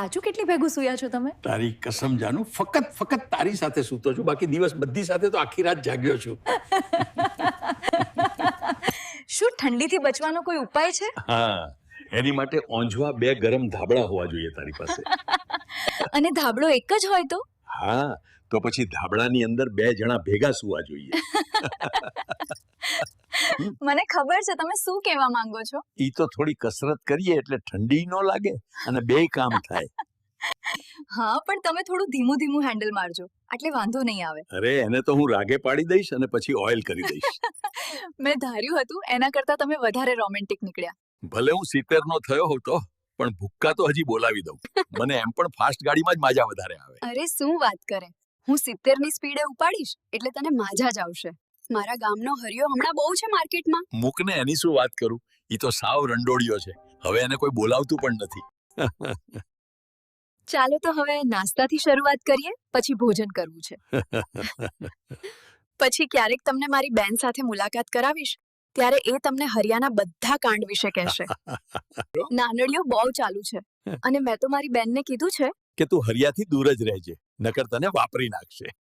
સાચું કેટલી ભેગું સૂયા છો તમે? તારી કસમ જાનું ફક્ત ફક્ત તારી સાથે સૂતો છું બાકી દિવસ બધી સાથે તો આખી રાત જાગ્યો છું. શું ઠંડીથી બચવાનો કોઈ ઉપાય છે? હા એની માટે ઓંજવા બે ગરમ ધાબળા હોવા જોઈએ તારી પાસે. અને ધાબળો એક જ હોય તો? હા તો પછી ધાબળાની અંદર બે જણા ભેગા સુવા જોઈએ. મને ખબર છે તમે શું કહેવા માંગો છો? ઈ તો થોડી કસરત કરીએ એટલે ઠંડી ન લાગે અને બે કામ થાય. હા પણ તમે થોડું ધીમું ધીમું હેન્ડલ મારજો એટલે વાંધો નહીં આવે. અરે એને તો હું રાગે પાડી દઈશ અને પછી ઓઇલ કરી દઈશ. મેં ધાર્યું હતું એના કરતા તમે વધારે રોમેન્ટિક નીકળ્યા. ભલે હું સિત્તેર નો થયો હતો પણ ભૂક્કા તો હજી બોલાવી દઉં. મને એમ પણ ફાસ્ટ ગાડીમાં જ માજા વધારે આવે. અરે શું વાત કરે? હું સિત્તેરની સ્પીડે ઉપાડીશ એટલે તને માજા જ આવશે. મારા ગામનો હરિયો હમણાં બહુ છે માર્કેટમાં. મૂકને એની શું વાત કરું? ઈ તો સાવ રંડોળિયો છે. હવે એને કોઈ બોલાવતું પણ નથી. ચાલો તો હવે નાસ્તાથી શરૂઆત કરીએ પછી ભોજન કરવું છે. પછી ક્યારેક તમને મારી બેન સાથે મુલાકાત કરાવીશ ત્યારે એ તમને હરિયાના બધા કાંડ વિશે કહેશે. નાનડીઓ બહુ ચાલુ છે. અને મેં તો મારી બેનને કીધું છે કે તું હરિયાથી દૂર જ રહેજે નકર તને વાપરી નાખશે.